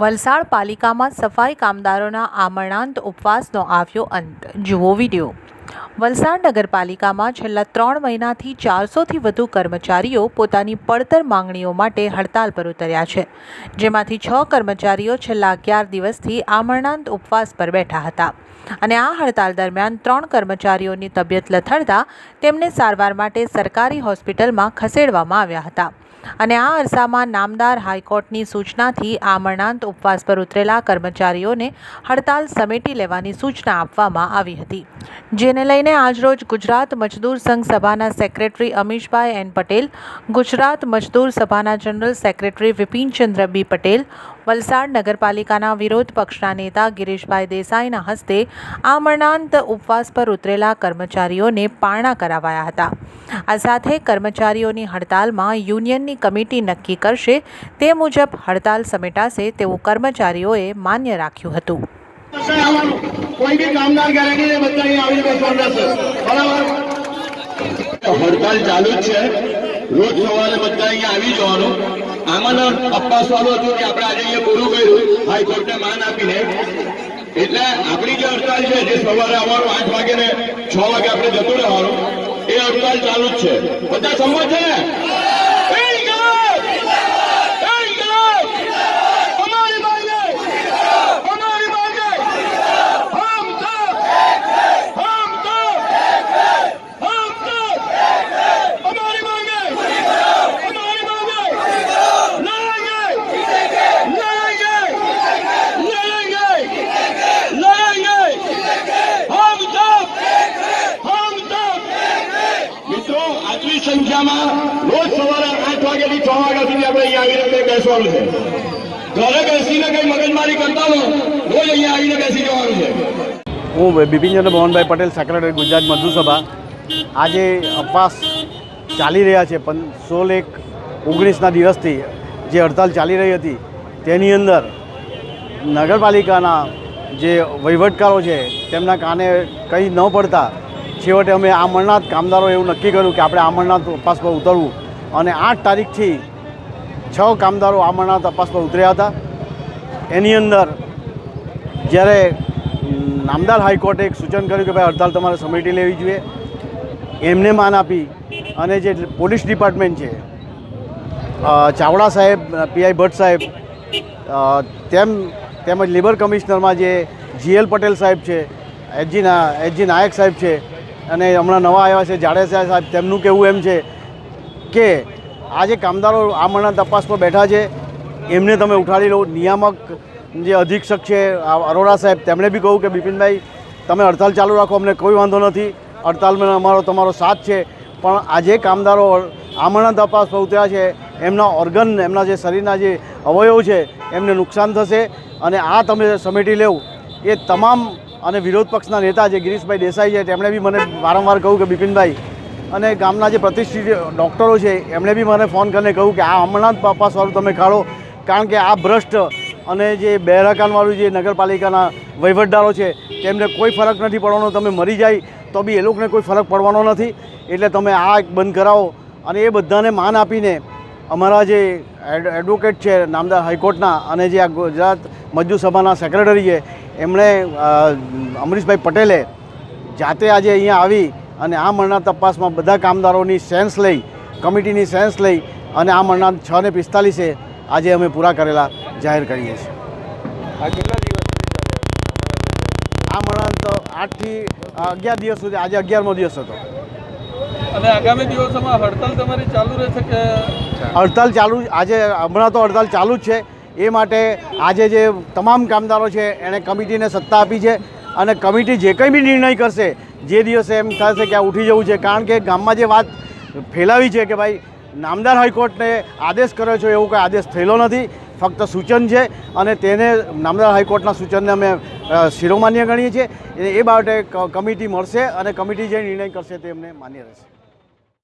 વલસાડ પાલિકામાં સફાઈ કામદારોના આમરણાંત ઉપવાસનો આવ્યો અંત. જુઓ વીડિયો. વલસાડ નગરપાલિકામાં છેલ્લા ત્રણ મહિનાથી ચારસોથી વધુ કર્મચારીઓ પોતાની પડતર માંગણીઓ માટે હડતાલ પર ઉતર્યા છે. જેમાંથી છ કર્મચારીઓ છેલ્લા અગિયાર દિવસથી આમરણાંત ઉપવાસ પર બેઠા હતા. અને આ હડતાલ દરમિયાન ત્રણ કર્મચારીઓની તબિયત લથડતા તેમને સારવાર માટે સરકારી હોસ્પિટલમાં ખસેડવામાં આવ્યા હતા. અને આ અરસામાં નામદાર હાઈકોર્ટની સૂચનાથી આ મરણાંત ઉપવાસ પર ઉતરેલા કર્મચારીઓને હડતાલ સમેટી લેવાની સૂચના આપવામાં આવી હતી. જેને લઈને આજરોજ ગુજરાત મજદૂર સંઘ સભાના સેક્રેટરી અમીશભાઈ એન પટેલ, ગુજરાત મજદૂર સભાના general secretary Vipinchandra B Patel Valsad નગરપાલિકાના વિરોધ પક્ષના નેતા ગિરીશભાઈ દેસાઈના હસ્તે આમરણાંત ઉપવાસ પર ઉતરેલા કર્મચારીઓને પારણા કરાવાયા હતા. આ સાથે કર્મચારીઓની હડતાલમાં યુનિયનની કમિટી નક્કી કરશે તે મુજબ હડતાલ સમેટાશે તેવું કર્મચારીઓએ માન્ય રાખ્યું હતું. હડતાલ ચાલુ જ છે. રોજ સવારે બધા અહીંયા આવી જવાનું. આમાં અપવાસ વાળું હતું કે આપણે આજે અહીંયા પૂરું કર્યું. હાઈકોર્ટને માન આપીને એટલે આપણી જે હડતાલ છે, જે સવારે આવવાનું આઠ વાગે ને છ વાગે આપણે જતું રહેવાનું, એ હડતાલ ચાલુ જ છે. બધા સમજ છે? ને આટલી સંખ્યામાં રોજ સવારે આઠ વાગ્યાથી છ વાગ્યા સુધી આપણે અહીંયા આવીને બેસવાનું છે. ઘરે બેસીને કઈ મગજમારી કરતા હોય, રોજ અહીંયા આવીને બેસી જવાનું છે. હું બિપિનચંદ્ર મોહનભાઈ પટેલ, સેક્રેટરી ગુજરાત મજદૂર આજે અપવાસ ચાલી રહ્યા છે પણ સોળ એક ઓગણીસના દિવસથી જે હડતાલ ચાલી રહી હતી, તેની અંદર નગરપાલિકાના જે વહીવટકારો છે, તેમના કાને કંઈ ન પડતા છેવટે અમે આમરનાથ કામદારો એવું નક્કી કર્યું કે આપણે આમરનાથ તપાસ પર ઉતરવું. અને આઠ તારીખથી છ કામદારો આમરનાથ તપાસ પર ઉતર્યા હતા. એની અંદર જ્યારે નામદાર હાઈકોર્ટે એક સૂચન કર્યું કે ભાઈ હડતાલ તમારે સમેટી લેવી જોઈએ, એમને માન આપી અને જે પોલીસ ડિપાર્ટમેન્ટ છે ચાવડા સાહેબ પીઆઈ ભટ્ટ સાહેબ તેમ તેમજ લેબર કમિશનરમાં જે જીએલ પટેલ સાહેબ છે એચજી ના એચજી નાયક સાહેબ છે અને હમણાં નવા આવ્યા છે, જાડેજા સાહેબ, તેમનું કહેવું એમ છે કે આ જે કામદારો આમરણના તપાસ પર બેઠા છે, એમને તમે ઉઠાડી લો. નિયામક જે અધિક્ષક છે, આ અરોડા સાહેબ, તેમણે બી કહ્યું કે બિપિનભાઈ, તમે હડતાલ ચાલુ રાખો, અમને કોઈ વાંધો નથી. હડતાલમાં અમારો તમારો સાથ છે. પણ આ જે કામદારો આમરણના તપાસ ઉતર્યા છે, એમના ઓર્ગન એમના જે શરીરના જે અવયવ છે, એમને નુકસાન થશે. અને આ તમે સમેટી લેવું. એ તમામ અને વિરોધ પક્ષના નેતા જે ગિરીશભાઈ દેસાઈ છે, તેમણે બી મને વારંવાર કહ્યું કે બિપિનભાઈ, અને ગામના જે પ્રતિષ્ઠિત ડૉક્ટરો છે, એમણે બી મને ફોન કરીને કહ્યું કે આ હમણાં જ તપાસવાળું તમે કાઢો કારણ કે આ ભ્રષ્ટ અને જે બેરાકાનવાળું જે નગરપાલિકાના વહીવટદારો છે, તેમને કોઈ ફરક નથી પડવાનો. તમે મરી જાય તો બી એ લોકોને કોઈ ફરક પડવાનો નથી. એટલે તમે આ બંધ કરાવો. અને એ બધાને માન આપીને અમારા જે એડવોકેટ છે, નામદાર હાઈકોર્ટના અને જે આ ગુજરાત મજદૂર સભાના સેક્રેટરી છે એમણે અમરીશભાઈ પટેલે જાતે આજે અહીંયા આવી અને આ મરનાર તપાસમાં બધા કામદારોની સેન્સ લઈ કમિટીની સેન્સ લઈ અને આ મરનાર છ ને પિસ્તાલીસે આજે અમે પૂરા કરેલા જાહેર કરીએ છીએ. આ કેટલા દિવસ આ મરનાર તો આઠથી અગિયાર દિવસ સુધી આજે અગિયારમો દિવસ હતો. અને આગામી દિવસોમાં હડતાલ તમારી ચાલુ રહેશે કે હડતાલ ચાલુ આજે હમણાં તો હડતાલ ચાલુ જ છે. એ માટે આજે જે તમામ કામદારો છે, એણે કમિટીને સત્તા આપી છે અને કમિટી જે કંઈ બી નિર્ણય કરશે, જે દિવસે એમ થશે કે આ ઉઠી જવું છે, કારણ કે ગામમાં જે વાત ફેલાવી છે કે ભાઈ, નામદાર હાઈકોર્ટને આદેશ કર્યો છે, એવું કંઈ આદેશ થયેલો નથી, ફક્ત સૂચન છે અને તેને નામદાર હાઈકોર્ટના સૂચનને અમે શિરોમાન્ય ગણીએ છીએ. એ બાબતે કમિટી મળશે અને કમિટી જે નિર્ણય કરશે તે અમને માન્ય રહેશે.